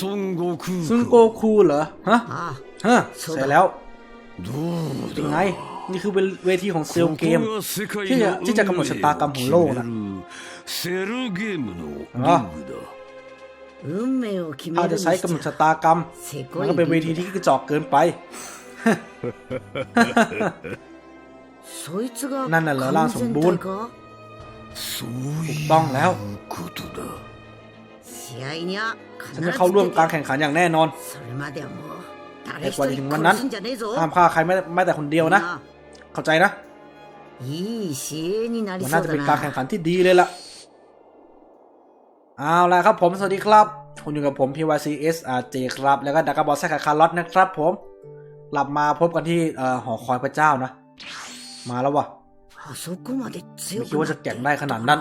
ซุนโกคูซุนโกคูเหรอฮะฮะเสร็จแล้วเป็งไง นี่คือเป็นเวทีของเซลเกม ที่จะที่จะกำหนดชะตากรรมของโลกนะถ้าจะใช้กำหนดชะตากรรมมันก็เป็นเวทีที่กระจอกเกินไปนั่นน่ะเหรอร่างสมบูรณ์ถูกต้องแล้ว ฉันจะเข้าร่วมการแข่งขันอย่างแน่นอนแต่กว่าถึงวันนั้นห้ามฆ่าใครไม่แต่คนเดียวนะ เข้าใจนะมันน่าจะเป็นการแข่งขันที่ดีเลยล่ะเอาละครับผม สวัสดีครับ คุณอยู่กับผม PYCSRJ ครับ แล้วก็ดักบอลแซคคาร์ลอตนะครับผม กลับมาพบกันที่หอคอยพระเจ้านะ มาแล้ววะไม่คิดว่าจะแก่งได้ขนาดนั้น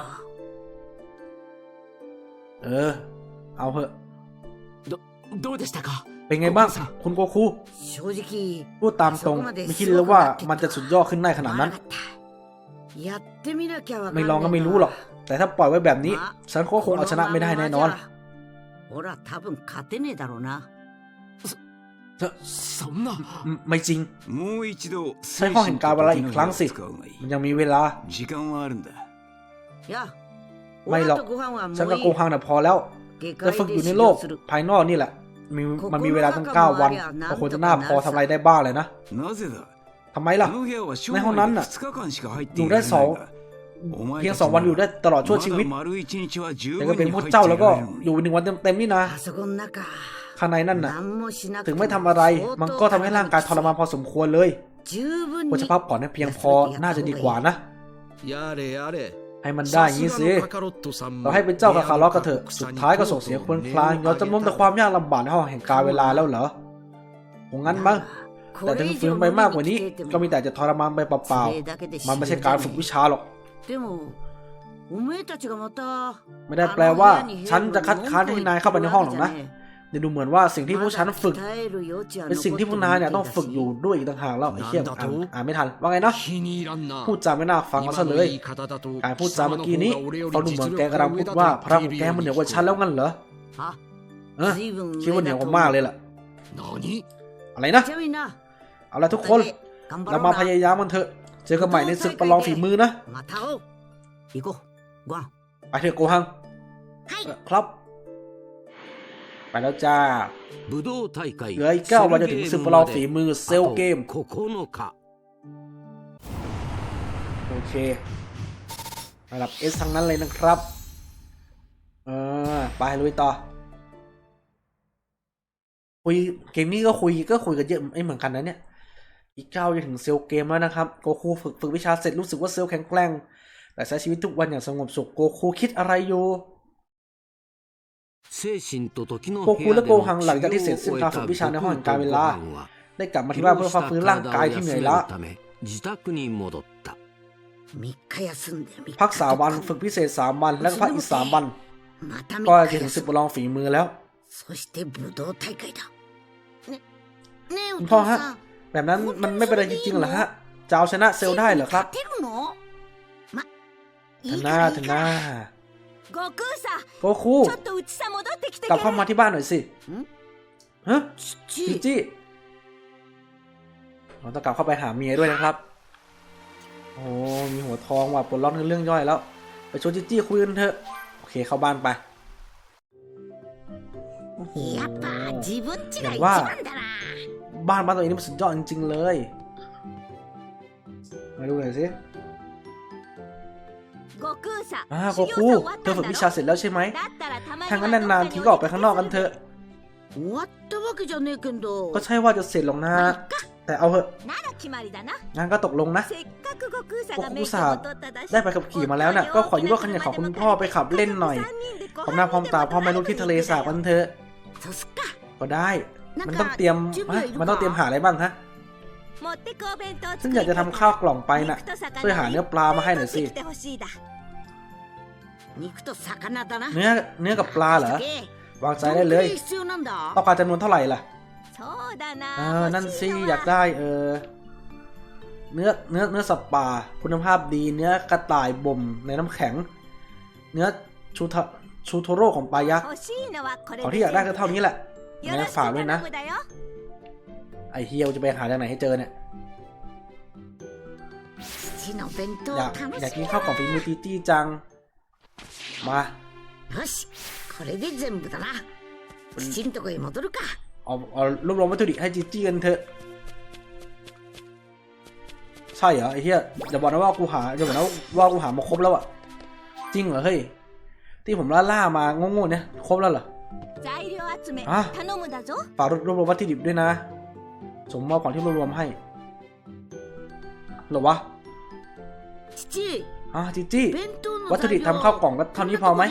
เออ เอาเถอะ どどうでしたか เป็นไงบ้าง โกคู คุณโกคู 正直 พูดตามตรง ไม่คิดเลยว่ามันจะสุดยอดขึ้นได้ขนาดนั้น やってみなきゃわかん ไม่ ねえ ลองก็ไม่รู้หรอก แต่ถ้าปล่อยไว้แบบนี้ ฉันก็คงเอาชนะไม่ได้แน่นอน ほら多分勝てねえだろうなそんな อืมไม่จริง もう一度 ใช้ห้องแห่งการเวลาอีกครั้งสิ 使うがいい มันยังมีเวลา 時間はあるんだいやไม่หรอก 俺とご飯は ฉัน も กับ う โก いい ฮังน่ะพอแล้ว 下 จะฝึกอยู่ในโลกภายนอกนี่แหละมีมันมีเวลาตั้งเก้าวันพอควรจะน่าพอทำอะไรได้บ้างเลยนะทำไมล่ะ ในห้องนั้นน่ะอยู่ได้สองเพียงสองวันอยู่ได้ตลอดชั่วชีวิตแต่ก็เป็นพวกเจ้าแล้วก็อยู่หนึ่งวันเต็มๆนี่นะข้างในนั่นน่ะ ถึงไม่ทำอะไร มันก็ทำให้ร่างกายทรมานพอสมควรเลยควรจะพักผ่อนให้เพียงพอน่าจะดีกว่านะ ให้มันได้งี้สิเราให้เป็นเจ้าคาคาล็อกกันเถอะสุดท้ายก็ส่งเสียงควนคลางย้อนจำนวนแต่ความยากลำบากในห้องแห่งกาลเวลาแล้วเหรอคงงั้นมั้งแต่ถึงฝืนไปมากกว่านี้ ก็มีแต่จะทรมานไปเปล่าๆมันไม่ใช่การฝึกวิชาหรอกไม่ได้แปลว่า ฉันจะคัดค้านให้นายเข้าไปในห้องหรอกนะ เดูเหมือนว่าสิ่งที่พวกฉันฝึก เป็นสิ่งที่พวกนายเนี่ยต้องฝึกอยู่ด้วยอีกต่างหากแล้วไอ้เขี้ยมอ่านไม่ทัน ว่าไงนะ พูดจาไม่น่าฟังมาซะเลยการพูดจาเมื่อกี้นี้เขาดูเหมือนแกกำลังพูดว่าพระของแกมันเหนือกว่าฉันแล้วงั้นเหรอเออคิดว่าเหนือกว่ามากเลยล่ะอะไรนะ เอาละทุกคน เรามาพยายามมันเถอะ เจอกันใหม่ในศึกประลองฝีมือนะ ไปเถอะโกฮัง ครับ ไปแล้วจ้าเหลืออีกเก้าวันจะถึงศึกเราฝีมือเซลเกม โอเคระดับเอสทั้งนั้นเลยนะครับ เออ ไปลุยต่อ คุยเกมนี้ก็คุยก็คุยกันเยอะไม่เหมือนกันนะเนี่ย อีกเก้าจะถึงเซลเกมแล้วนะครับ โกคูฝึกฝึกวิชาเสร็จรู้สึกว่าเซลแข็งแกร่ง แต่ใช้ชีวิตทุกวันอย่างสงบสุข โกคูคิดอะไรอยู่ โกคูและโกหังหลังจากที่เสร็จสิ้นการฝึกวิชาในห้องการเวลา ได้กลับมาที่บ้านเพื่อพักฟื้นร่างกายที่เหนื่อยล้าพักสามวันฝึกพิเศษสามวันและพักอีกสามวัน ก็จะถึงสิบลองฝีมือแล้วคุณพ่อฮะ แบบนั้นมันไม่เป็นไรจริงๆหรอฮะจะเอาชนะเซลได้เหรอครับถึงหน้าถึงหน้า โกคูกลับเข้ามาที่บ้านหน่อยสิฮะจิจิเราต้องกลับเข้าไปหาเมียด้วยนะครับ โอ้มีหัวทองว่ะปลดล็อกเรื่องย่อยแล้ว ไปชวนจิจิคุยกันเถอะ โอเคเข้าบ้านไปอย่างว่า บ้านบ้านตัวเองนี่มันสุดยอดจริงๆเลย มาดูหน่อยสิ อาโกคุเธอฝึกวิชาเสร็จแล้วใช่ไหมทางนั้นนานๆทีก็ออกไปข้างนอกกันเถอะก็ใช่ว่าจะเสร็จหรอกนะแต่เอาเถอะงานก็ตกลงนะโกคุสาได้ไปขับขี่มาแล้วน่ะก็ขอยืมรถคันใหญ่ของคุณพ่อไปขับเล่นหน่อยพร้อมหน้าพร้อมตาพ่อแม่ลูกที่ทะเลสาบกันเถอะก็ได้ มันต้องเตรียมมันต้องเตรียมหาอะไรบ้างฮะฉันอยากจะทำข้าวกล่องไปนะ่ะช่วยหาเนื้อปลามาให้หน่อยสิ เนื้อเนื้อกับปลาเหรอ วางใจได้เลย ต้องการจำนวนเท่าไหร่ล่ะเออนั่นสิ อยากได้เออ เนื้อเนื้อเนื้อสัตว์ป่า คุณภาพดี เนื้อกระต่ายบ่มในน้ำแข็ง เนื้อชูทชูโทโร่ของปลายักษ์ ของที่อยากได้ก็เท่านี้แหละนะฝากด้วยนะ ไอเฮียจะไปหาจากไหนให้เจอเนี่ยอยากอยากกินข้าวของฝีมือตีตี้จัง มา よしこれで全部だな父んとこへ戻るか เอาเอารวบรวมวัตถุดิบให้จีจี้กันเถอะ ใช่เหรอไอ้เหี้ยอย่าบอกนะว่ากูหาอย่าบอกนะว่ากูหามาครบแล้วอะจริงเหรอเฮ้ย ที่ผมล่าล่าๆมาโง่ๆเนี่ยครบแล้วเหรอ 材料集めあ頼むだぞ ฝากรวบรวมวัตถุดิบด้วยนะ ส่งมอบของที่รวบรวมให้เหรอวะ 父 อะจิจิวัตถุดิบทำข้าวกล่องก็เท่านี้พอไหม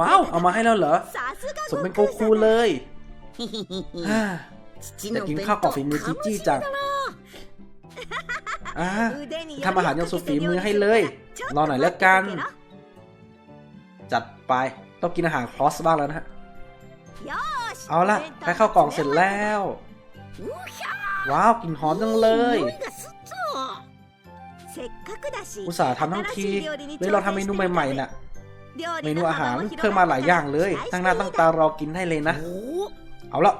ว้าว เอามาให้แล้วเหรอ สมเป็นโกคูเลยจากินข้าวกล่องฝีมือจิจิจังทำอาหารยังสุดฝีมือให้เลย รอหน่อยแล้วกัน จัดไป ต้องกินอาหารครอสบ้างแล้วนะฮะ เอาละใกล้ข้าวกล่องเสร็จแล้ว ว้าวกลิ่นหอมจังเลย อุตส่าห์ทำทั้งทีเลยเราทำเมนูใหม่ๆน่ะ เมนูอาหารเพิ่มมาหลายอย่างเลย ตั้งหน้าตั้งตารอกินให้เลยนะ เอาละ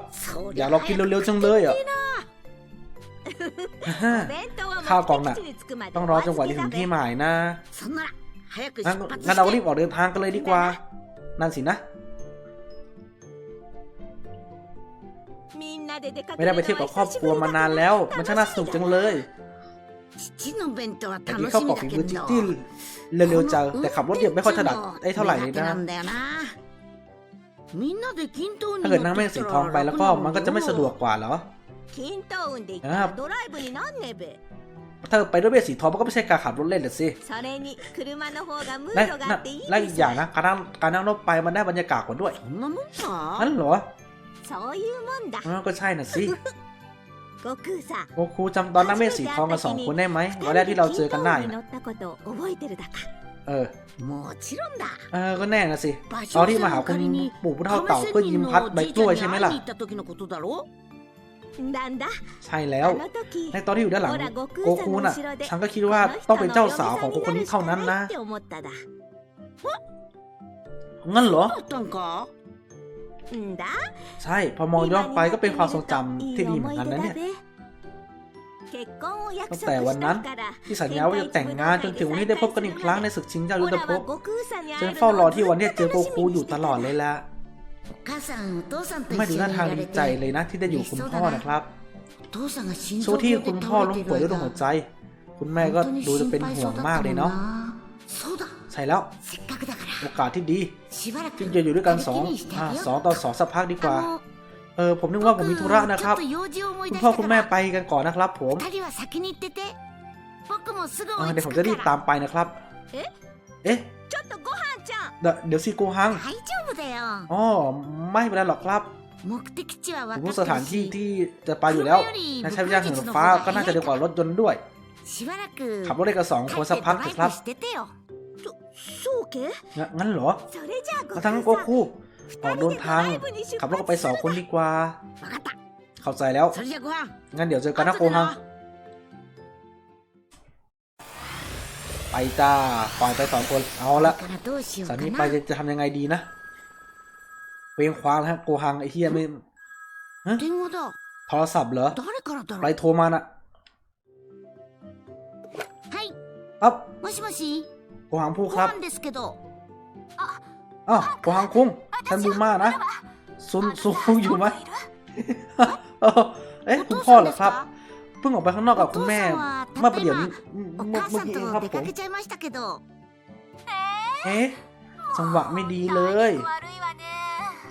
อย่ากรอกินเร็วๆจังเลยอะข้าวกล่องน่ะ ต้องรอจนกว่าจะถึงที่หมายนะงั้นงั้นเรารีบออกเดินทางกันเลยดีกว่า นั่นสินะ ไม่ได้ไปเที่ยวกับครอบครัวมานานแล้ว มันช่างน่าสนุกจังเลย แต่ที่เขาบอกฝีมือที่เร็วๆจังแต่ขับรถเหยียวไม่ค่อยถนัดได้เท่าไหร่นี่นะถ้าเกิดนั่งแม่งสีทองไปแล้วก็มันก็จะไม่สะดวกกว่าเหรอนะครับถ้าไปรถเมล์สีทองมันก็ไม่ใช่การขับรถเล่นหรือสิและและอีกอย่างนะการนั่งการนั่งรถไปมันได้บรรยากาศกว่าด้วยนั่นเหรอก็ใช่น่ะสิ โกคูจำตอนนักเมฆสีทองกับสองคุณได้ไหมวันแรกที่เราเจอกันได้เออเออก็แน่นะสิตอนที่มาหาคุณปู่ผู้เฒ่าเต่าเพื่อยิ้มพัดใบกล้วยใช่ไหมล่ะใช่แล้ว ในตอนที่อยู่ด้านหลังโกคูน่ะ ฉันก็คิดว่าต้องเป็นเจ้าสาวของคนคนนี้เท่านั้นนะงั้นเหรอ ใช่ พอมองย้อนไปก็เป็นความทรงจำที่ดีเหมือนกันนะเนี่ยตั้งแต่วันนั้นที่สัญญาว่าจะแต่งงานจนถึงวันนี้ได้พบกันอีกครั้งในศึกชิงเจ้ายุทธภพฉันเฝ้ารอที่วันนี้เจอโกคูอยู่ตลอดเลยละไม่ดูหน้าทางดีใจเลยนะที่ได้อยู่คุณพ่อนะครับโชคที่คุณพ่อล้มป่วยด้วยโรหัวใจ คุณแม่ก็ดูจะเป็นห่วงมากเลยเนาะใช่แล้ว โอกาสที่ดีที่จะอยู่ด้วยกันสองสองต่อสองสักพักดีกว่า เออผมนึกว่าผมมีธุระนะครับ คุณพ่อคุณแม่ไปกันก่อนนะครับ ผมเดี๋ยวผมจะรีบตามไปนะครับ เอ๊ะเดี๋ยวสิโกฮังอ๋อไม่เป็นไรหรอกครับผมรู้สถานที่ที่จะไปอยู่แล้วนใช้วิทยาเหินฟ้าก็น่าจะดีกว่ารถยนต์ด้วย ขับรถได้กับสองคนสักพักนะครับ งั้นเหรอมาทั้งโกคูออกโดนทาง ขับรถไปสองคนดีกว่า เข้าใจแล้ว งั้นเดี๋ยวเจอกันนะโกฮัง ไปจ้าปล่อยไปสองคน เอาละสามีไปจะทำยังไงดีนะเวงควางฮะโกฮังไอ้เฮียไม่โทรศัพท์เหรอไปโทรมาน่ะอัพ โกหังพูครับอ้ากวางคุงฉันบูมานะซุนซุงอยู่ไหมเอ๊ะคุณพ่อเหรอครับ เพิ่งออกไปข้างนอกกับคุณแม่ เมื่อประเดี๋ยวเมื่อกี้เองครับผมเอ๊ะจังหวะไม่ดีเลย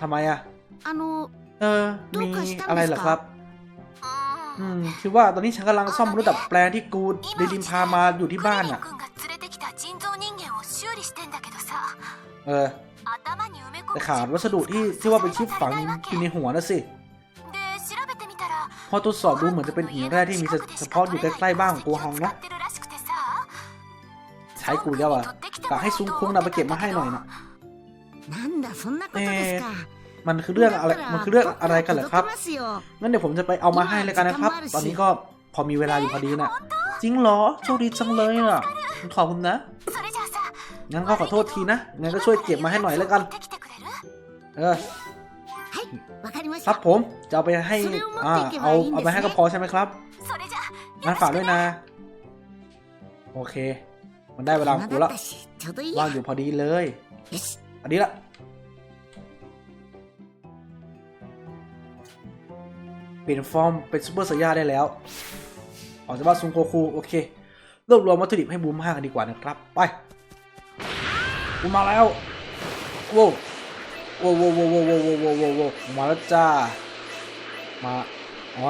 ทำไมอะเออ มีอะไรเหรอครับอืมคิดว่าตอนนี้ฉันกำลังซ่อมรถดับแปลที่กูเดลิมพามาอยู่ที่บ้านอะ 間を修理してんだけどさ เออ 頭に埋め込 แต่ขาดวัสดุที่ที่ว่าเป็นชิปฝังอยู่ในหัวนะสิ で調べてみたら พอตรวจสอบดูเหมือนจะเป็นหินแร่ที่มีเฉพาะอยู่ใกล้ๆบ้านของกูฮองนะ ใช้กูแล้วอ่ะกะให้ซุงคุงนะไปเก็บมาให้หน่อยนะ なんだそんなことですか มันคือเรื่องอะไร มันคือเรื่องอะไรกันเหรอครับ 届けますよ งั้นเดี๋ยวผมจะไปเอามาให้เลยกันนะครับ ตอนนี้ก็พอมีเวลาอยู่พอดีน่ะ จริงเหรอ โชคดีจังเลยอ่ะ ขอบคุณนะ それじゃあさ งั้นก็ขอโทษทีนะ งั้นก็ช่วยเก็บมาให้หน่อยแล้วกัน เออครับผม จะเอาไปให้ อ่า เอาเอาไปให้ก็พอใช่ไหมครับงั้นฝากด้วยนะ โอเค มันได้เวลากูละว่างอยู่พอดีเลยอันนี้ละเปลี่ยนฟอร์มเป็นซูเปอร์สยาได้แล้ว ออกจากบ้านซุงโกคู โอเค รวบรวมวัตถุดิบให้บูมมากกันดีกว่านะครับ ไป บูมาแล้วโว้โว้โว้โว้โว้โว้โว้โว้โว้มาแล้วจ้า มาอ๋อ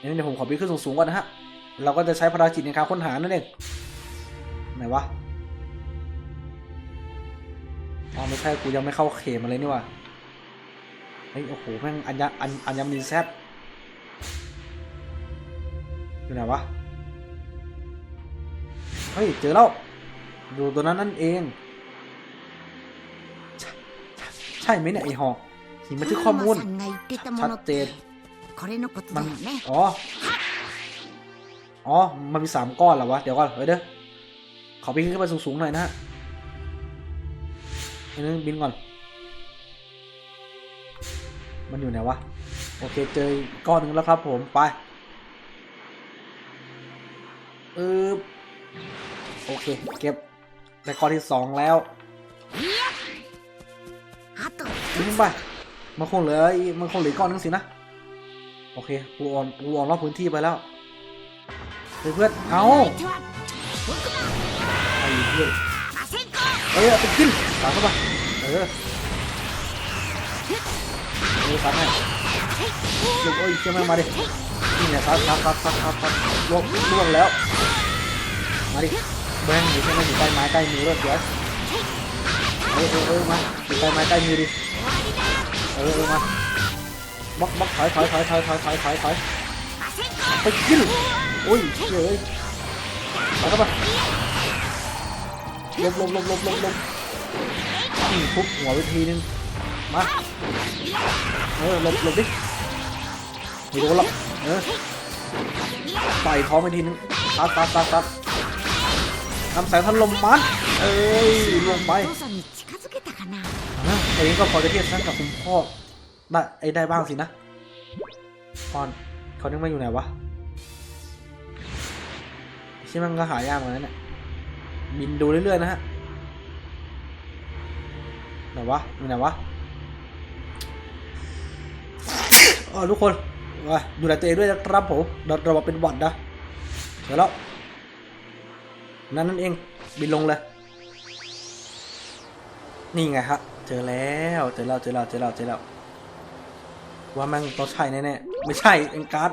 นี่เดี๋ยวผมขอปีนขึ้นสูงๆก่อนนะฮะ เราก็จะใช้พลังจิตในการค้นหานั่นเอง ไหนวะอ๋อไม่ใช่กูยังไม่เข้าเขมมาเลยนี่ว่าเฮ้ยโอ้โหแม่งอัญญาอัญอัญญมณีแซดอยู่ไหนวะ เฮ้ย เจอแล้ว อยู่ตัวนั้นนั่นเอง ใช่ไหมเนี่ยไอหอกหิมันทึกข้อมูลชัดเจนมันอ๋อ อ๋อ มันมีสามก้อนเหรอวะ เดี๋ยวก่อน เฮ้ยเด้อขอบินขึ้นไปสูงๆหน่อยนะอันนี้บินก่อน มันอยู่ไหนวะ โอเค เจอก้อนหนึ่งแล้วครับผมไปเออโอเค เก็บ ในข้อที่สองแล้วทิ้ไปมันคงเหลือมันคงเหลือก้อนนึงสินะ โอเคกูอ่อนกูอ่อนรอบพื้นที่ไปแล้วเพื่อนเอาไอ้เพื่อนเออติดขึ้นตามเข้าไปเออเออตามไปลูกโอ้ยเชื่อแม่มาดินี่ไงซัดซัดซัดซัดซัดล่วงล่วงแล้ว มาดิ เบ่งอยู่ใช่ไหมอยู่ใต้ไม้ใต้มือรถเยวเออเออเออมาอยู่ใต้ไม้ใต้มือดิเออเออมาบล็อกบล็อกถอยถอยถอยถอยถอยถอยถอยถอยไปกินอุ้ยเฮ้ยถอยเข้าไปลบลบลบลบลบลบทุบหัววิธีนึงมาเออลบลบดิไม่โดนหรอกเออใส่ท้องไปทีนึงตัดตัดตัดตัด ทำแสงยพันลมปัดเอ้ยลงไปอันนี้ก็พอจะเทียบชั้นกับคุณพ่อได้ไอ้ได้บ้างสินะตอนเขานึกมาอยู่ไหนวะใช่มันก็หายากเหมือนนั้นเนี่ยบินดูเรื่อยๆนะฮะไหนวะอยู่ไหนวะอ๋อทุกคนอยู่ไหนตัวเองด้วยนะครับผมเราเราเป็นหวัดนะเสร็จแล้ว นั่นนั่นเองบินลงเลยนี่ไงฮะเจอแล้วเจอแล้วเจอแล้วเจอแล้วเจอแล้วว่ามันต้องใช่แน่ๆไม่ใช่เอ็งการ์ด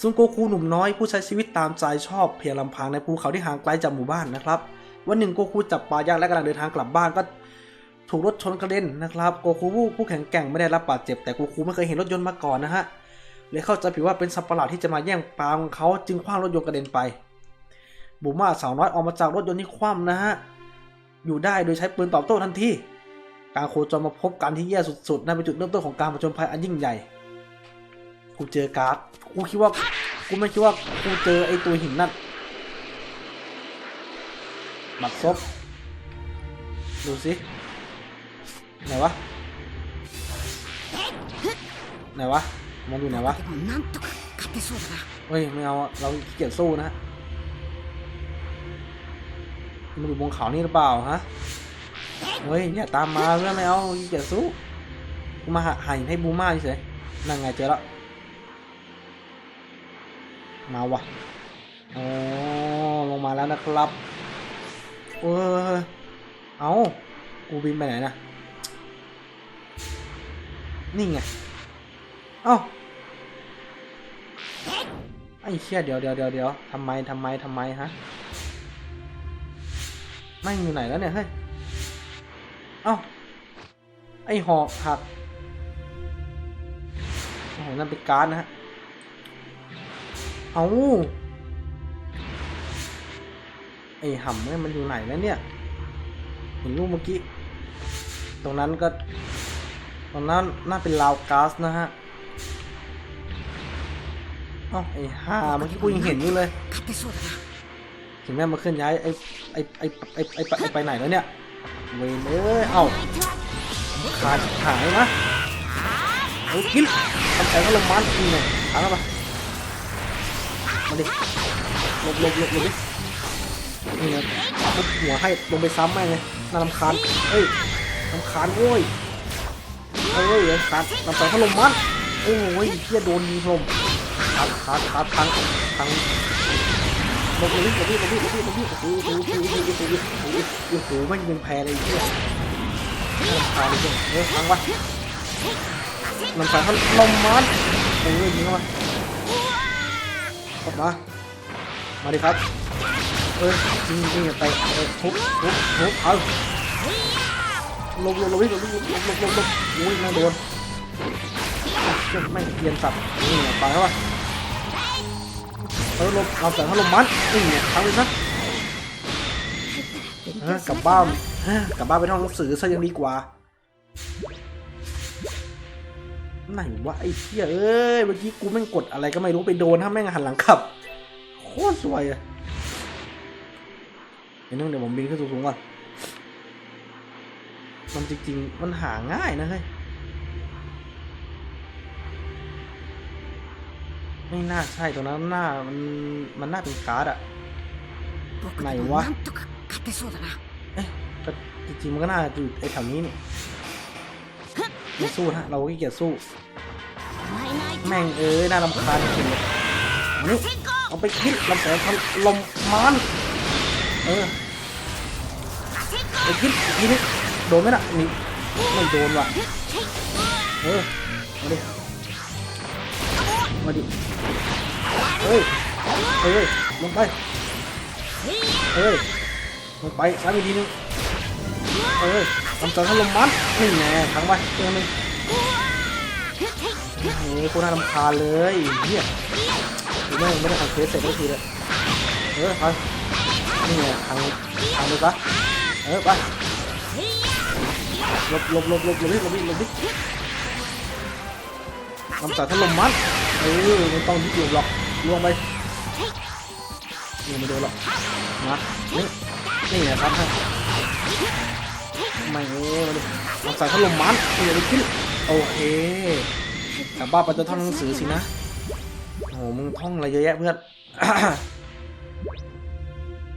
ซุนโกคูหนุ่มน้อยผู้ใช้ชีวิตตามใจชอบเพียงลำพังในภูเขาที่ห่างไกลจากหมู่บ้านนะครับ วันหนึ่งโกคูจับปลายางและกำลังเดินทางกลับบ้านก็ถูกรถชนกระเด็นนะครับโกคูผู้ผู้แข็งแกร่งไม่ได้รับบาดเจ็บแต่โกคูไม่เคยเห็นรถยนต์มาก่อนนะฮะเลยเข้าใจผิดว่าเป็นสัตว์ประหลาดที่จะมาแย่งปลาของเขาจึงคว้างรถยนต์กระเด็นไป บูมาสาวน้อยออกมาจากรถยนต์ที่คว่ำนะฮะ อยู่ได้โดยใช้ปืนตอบโต้ทันที การโคจรมาพบกันที่แย่สุดๆนั่นเป็นจุดเริ่มต้นของการผจญภัยอันยิ่งใหญ่ กูเจอการ์ด กูคิดว่า กูไม่คิดว่ากูเจอไอ้ตัวหินนั่นหมัดซบดูสิ ไหนวะ ไหนวะมองดูไหนวะ เฮ้ยไม่เอาเราเกียดสู้นะ มันอยู่บนเขานี่หรือเปล่าฮะเฮ้ยอย่าตามมาเพื่อนไม่เอาขี้เกียจสู้กูมาหาหินให้บูม่าเฉยนั่งไงเจอแล้วมาวะโอ้ลงมาแล้วนะครับเออเอากูบินไปไหนนะนี่ไงเอ้าไอ้เชี่ยเดี๋ยวเดี๋ยวเดี๋ยวเดี๋ยวทำไมทำไมทำไมฮะ นั่งอยู่ไหนแล้วเนี่ยเฮ้ย เอ้า ไอหอกหักโอ้โหนั่นเป็นการนะฮะ เอาไอห่ำเนี่ยมันอยู่ไหนแล้วเนี่ย เห็นรูปเมื่อกี้ ตรงนั้นก็ ตรงนั้นน่าเป็นลาวก๊าสนะฮะเอ้าไอ้ห่าเมื่อกี้กูยังเห็นอยู่เลยึงแม่มาเคลื่อนย้ายไอ้ไอ้ไอ้ไอ้ไอ้ไปไหนแล้วเนี่ยเวนเอ้ยเอ้าขาดหายนะโอ้กินทำใจก็ลงมันกินเลยถามเข้ามามาดิลบลบลบลบดินี่นะทุบหัวให้ลงไปซ้ำแม่งเลยน่ารำคาญเอ้ยรำคาญโว้ยเอ้ยรำคาญลำใจเขาลงมันโอ้ยเฮียโดนยิงลมขาดขาดขาดพังพัง ลบเลยหลบดิหลบดิหลบดิหลบดิโอ้โหโอ้โหโอ้โหโอ้โหโอ้โหโอ้โหไม่ยิงแพ้เลยเฮียน่ารำคาญเลยเฮ้ยพังวะรำคาญพัดลมมันโอ้ยยิงเข้ามาเข้ามามาดิครับเออจริงจริงไปเออทุบทุบทุบเอาลงลงลงลงลงลงลงลงลงลงอุ้ยไม่โดนเชือกไม่เกียนสับนี่ไงไปเข้าไปเออลมเอาแต่ถ้าลมมันนี่ไงทำไปซะเออกลับบ้านเอ้อกลับบ้านไปท่องหนังสือซะยังดีกว่า ไหนวะไอ้เหี้ยเอ้ยเมื่อกี้กูแม่งกดอะไรก็ไม่รู้ไปโดนถ้าแม่งหันหลังขับ โคตรสวยอะเดี๋ยวนึงเดี๋ยวผมบินขึ้นสูงๆก่อนมันจริงๆ มันหาง่ายนะเฮ้ย ไม่น่าใช่ตรงนั้นหน้ามันมันน่าเป็นการ์ดอะไหนวะเอ๊ะกิจริงมันก็น่าอยู่ไอแถวนี้นี่ไม่สู้ฮะเราขี้เกียจสู้ แม่งเอ้ยน่าลำคาญจริงเลยเอาไปคิดลำแสงทำลมมันเออไอคิดทีนี้โดนไหมล่ะนี่ไม่โดนว่ะเออมาดิ มาดิเฮ้ยเฮ้ยลงไปเฮ้ยลงไปซ้ายอีกทีนึงเออลำแสงทำลมมันนี่แน่ทั้งไปตัวนึงโอ้โหโคตรน่ารำคาญเลยเฮียไม่ไม่ได้ทำเคสเสร็จสักทีเลยเออไปนี่ไงทางทางเลยปะเออไปหลบหลบหลบหลบหลบดิหลบดิหลบ ดิลำสายถล่มมันเออไม่ต้องยึดอยู่หรอกล่วงไปนี่ไม่โดนหรอกมานี่นี่นะครับฮะไม่เอ้ยมาดิลำสายถล่มมันอย่าไปขึ้นโอเคกลับบ้าไปจะท่องหนังสือสินะโอ้โหมึงท่องอะไรเยอะแยะเพื่อน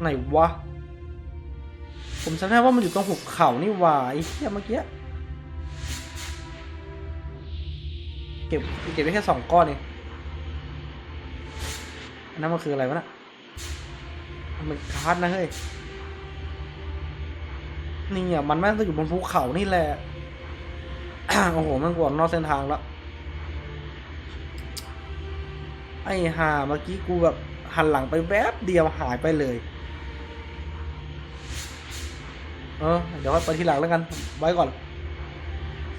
ไหนวะผมจำได้ว่ามันอยู่ตรงหุบเขานี่หว่าไอ้เหี้ยเมื่อกี้ ก็บเก็บไว้แค่สองก้อนเองอันนั้นมันคืออะไรวะน่ะมันคาร์ดนะเฮ้ย นี่อะมันแม่งต้องอยู่บนภูเขานี่แหละ โอ้โห มันกวนนอกเส้นทางแล้ว ไอ้ห่าเมื่อกี้กูแบบหันหลังไปแวบเดียวหายไปเลย เออ เดี๋ยวไปทีหลังแล้วกัน ไว้ก่อน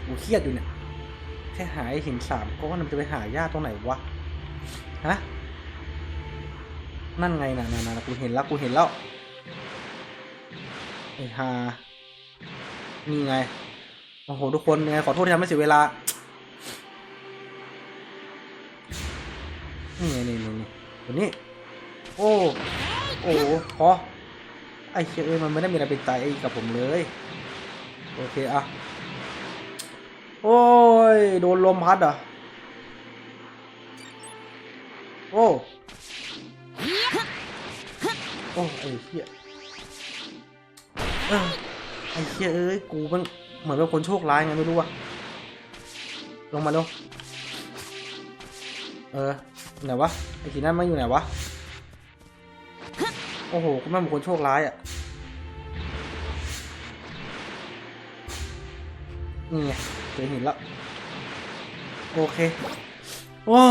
กูเครียดอยู่เนี่ย แค่หายหินสามก้อนมันจะไปหายากตรงไหนวะ ฮะ นั่นไงนะนะนะกูเห็นแล้วกูเห็นแล้วไอ้ห่านี่ไง โอ้โห ทุกคนไงขอโทษที่ทำให้เสียเวลา นี่ไงนี่นี่นี่ตัวนี้ โอ้ โอ้โหพอไอ้เชี่ยเอ้ยมันไม่ได้มีอะไรเป็นใจไอ้กับผมเลย โอเคอะ โอ้ย โดนลมพัดอะ โอ้โอ้ไอ้เชี่ยเออไอ้เชี่ยเอ้ย กูมันเหมือนเป็นคนโชคร้ายไงไม่รู้อะลงมาเร็วเออไหนวะ ไอ้ขีนั่นมันอยู่ไหนวะ โอ้โห กูไม่เหมือนคนโชคร้ายอะนี่ไง เจอหินแล้ว โอเคว้า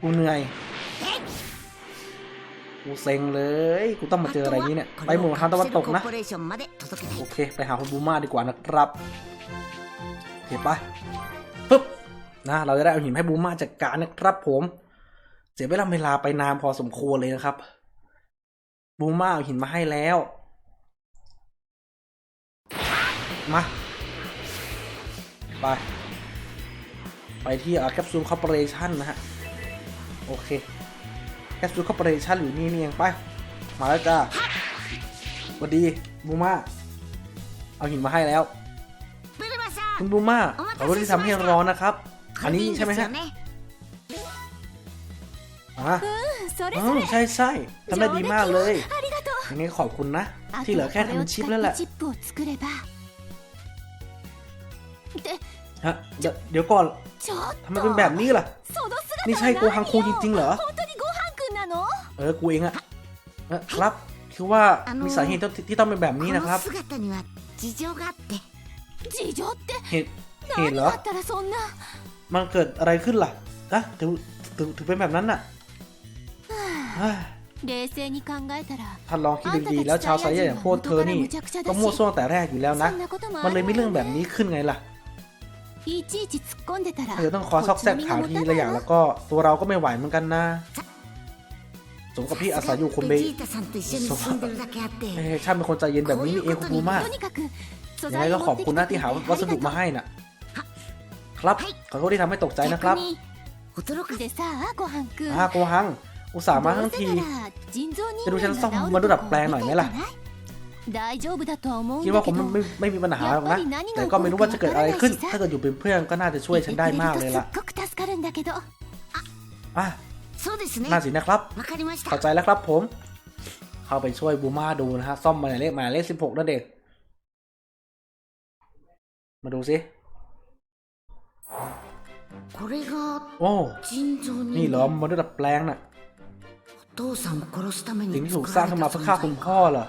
กูเหนื่อย กูเซ็งเลย กูต้องมาเจออะไรนี้เนี่ย ไปหมู่ทางตะวันตกนะ โอเค ไปหาคุณบูมาดีกว่านะครับเห็นปะปึ๊บ นะ เราจะได้เอาหินให้บูมาจัดการนะครับผม เสียเวลาเวลาไปนานพอสมควรเลยนะครับ บูมาเอาหินมาให้แล้ว มา ไป ไปที่แคปซูลคอร์ปอเรชันนะฮะ โอเคแคปซูลคอร์ปอเรชันอยู่นี่นี่เองไป มาแล้วจ้าสวัสดีบูมาเอาหินมาให้แล้ว คุณบูมาขอบคุณที่ทำให้ร้อนนะครับ อันนี้ใช่ไหมฮะอะใช่ใช่ทำได้ดีมากเลยอันนี้ขอบคุณนะ ที่เหลือแค่ทำชิปแล้วแหละ ฮะเดี๋ยวก่อนทำไมเป็นแบบนี้ล่ะ นี่ใช่โกฮังคูจริงๆเหรอ เออ กูเองอะครับ คือว่ามีสาเหตุที่ต้องเป็นแบบนี้นะครับ เหตุเหตุเหรอ มันเกิดอะไรขึ้นล่ะนะถึงถึงเป็นแบบนั้นน่ะท่านลองคิดดีๆแล้วชาวไซยใหญ่อย่างพวกเธอนี่ก็มั่วซั่วแต่แรกอยู่แล้วนะ มันเลยไม่เรื่องแบบนี้ขึ้นไงล่ะ いちいち突っ込んでたら ถ้าเธอต้องคอยซอกแซกถามทีละอย่าง こっちの身が持たないわ แล้วก็ตัวเราก็ไม่ไหวเหมือนกันนะ สมกับพี่อาศัยอยู่คนเบ ベジータさんと一緒に住んでるだけあって เอ้ยช่างเป็นคนใจเย็นแบบนี้นี่เองคุณบูมาก とにかく素 ยังไง 材 ก็ を ขอบคุณนะที่หาวัสดุมาให้น่ะ ครับ ขอโทษที่ทำให้ตกใจนะครับ 逆に驚かせでさごはんくん อาโกหัง อุตส่าห์มาทั้งที จะดูฉันซ่อมมนุษย์ดัดแปลงหน่อยไหมล่ะ คิดว่าผมไม่ไม่มีปัญหาหรอกนะแต่ก็ไม่รู้ว่าจะเกิดอะไรขึ้น ถ้าเกิดอยู่เป็นเพื่อนก็น่าจะช่วยฉันได้มากเลยล่ะอะน่าสินะครับเข้าใจแล้วครับผม เข้าไปช่วยบูมาดูนะฮะซ่อมหมายเลขหมายเลขสิบหกนั่นเองมาดูสิโอ้นี่เหรอมนุษย์ดัดแปลงน่ะสิ่งที่ถูกสร้างขึ้นมาเพื่อฆ่าคุณพ่อเหรอ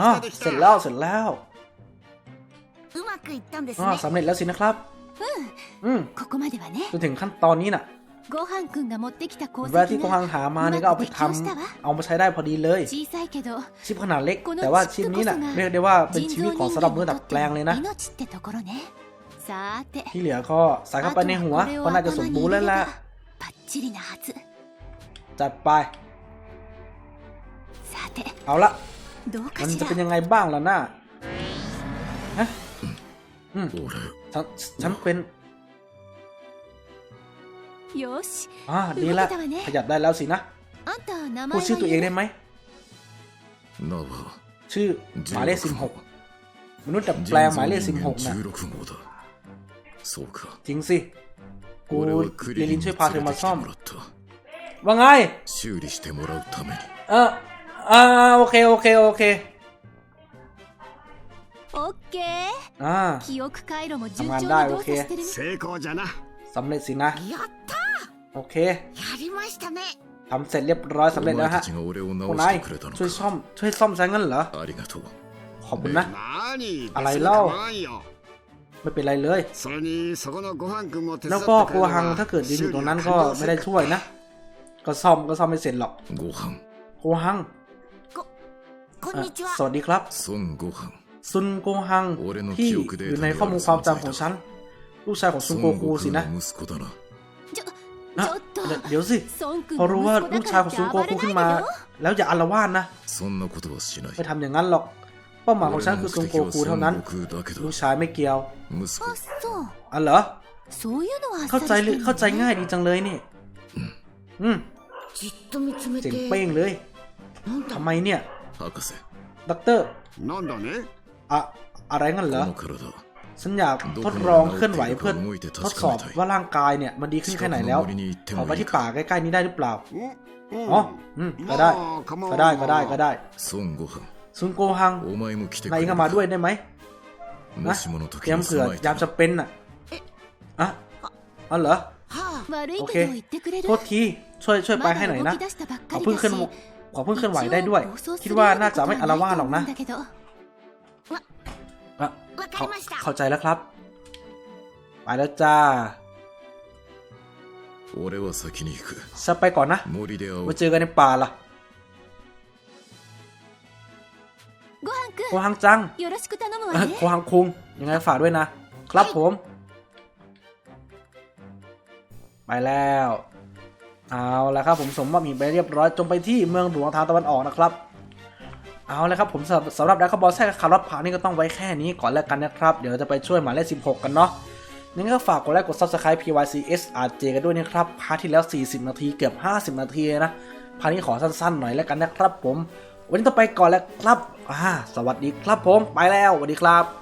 อ่าเสร็จแล้วเสร็จแล้วสำเร็จแล้วสินะครับอืมจนถึงขั้นตอนนี้น่ะเวลาที่โกฮังหามาเนี่ยก็เอาไปทำเอามาใช้ได้พอดีเลยชิปขนาดเล็ก แต่ว่าชิปนี้น่ะเรียกได้ว่าเป็นชีวิตของสำหรับมือดัดแปลงเลยนะที่เหลือก็ใส่เข้าไปในหัวก็น่าจะสมบูรณ์แล้วล่ะจัดไปเอาละ มันจะเป็นยังไงบ้างล่ะน้าฮะอืมฉันเป็นอ่าดีละขยับได้แล้วสินะพูดชื่อตัวเองได้ไหมชื่อหมายเลขสิบหกมนุษย์ดับแปลงหมายเลขสิบหกนะจริงสิกูเลลินช่วยพาเธอมาซ่อมว่าไงเออ อ่าโอเคโอเคโอเคโอเคอ่าทำงานได้โอเคสำเร็จสินะโอเคทำเสร็จเรียบร้อยสำเร็จแล้วฮะคุณนายช่วยซ่อมช่วยซ่อมแซงเงินเหรอขอบคุณนะ อะไรเล่า ไม่เป็นไรเลย แล้วก็ครัหังถ้าเกิดดินอยู่ตรงนั้นก็ไม่ได้ช่วยนะ ก็ซ่อมก็ซ่อมไม่เสร็จหรอกครัวหัง สวัสดีครับซุนโกฮังที่อยู่ในข้อมูลความจำของฉัน ลูกชายของซุนโกคูสินะนะเดี๋ยวสิ พอรู้ว่าลูกชายของซุนโกคูขึ้นมา แล้วอย่าอารวาสนะไม่ทำอย่างนั้นหรอกเป้าหมายของฉันคือซุนโกคูเท่านั้น ลูกชายไม่เกี่ยวอ๋อเหรอเข้าใจเข้าใจง่ายดีจังเลยนี่ อืมเจ๋งเป้งเลยทำไมเนี่ย 博士 ด็อกเตอร์ なんだね อะอะไรงั้นเหร こ อ の体 ฉันอยากทดลองเคลื่อนไหวเพื่อทดสอบว่าร่างกายเนี่ยมันดีขึ้นแค่ไหนแล้ว ขอไปที่ป่าใกล้ๆนี้ได้หรือเปล่า อ๋อ อืม ก็ได้ ก็ได้ ก็ได้ ก็ได้ 孫悟飯 ซุนโกฮัง お前も来てく นาย れ ก็ る มา か ด้วยได้ไหม も นะ しもの เต 時 รียม に เผื่อ 備え ยาม て จะเป็นน่ะอะอ๋อเหรอ はあ悪い โอเค けど言ってくれる โทษที ช่วยช่วยไป ま ให้หน่ だ อย 動 นะ き出したばっ ข か อ り เพิ่ง だ เคลื่อน し ของเพื่เคลื่อนไหวได้ด้วย คิดว่าน่าจะไม่อารวาสหรอกนะเข้าใจแล้วครับ ไปแล้วจ้าจะไปก่อนนะ มาเจอกันในป่าล่ะโกฮังจังโกฮังคุง ยังไงฝากด้วยนะ ครับผม ไปแล้ว เอาละครับผมสมบัติมีไปเรียบร้อยจงไปที่เมืองหลวงทางตะวันออกนะครับเอาละครับผมสำหรับสำหรับดักคบอลแท้คาร์ลพานี่ก็ต้องไว้แค่นี้ก่อนแล้วกันนะครับ เดี๋ยวจะไปช่วยหมายเลข16 กันเนาะงั้นก็ฝากกดไลค์กด subscribe PYC SRJ กันด้วยนะครับพาร์ทที่แล้ว 40 นาทีเกือบ 50 นาทีนะพาร์ทนี้ขอสั้นๆหน่อยแล้วกันนะครับผม วันนี้ต้องไปก่อนแล้วครับอ่าสวัสดีครับผมไปแล้วสวัสดีครับ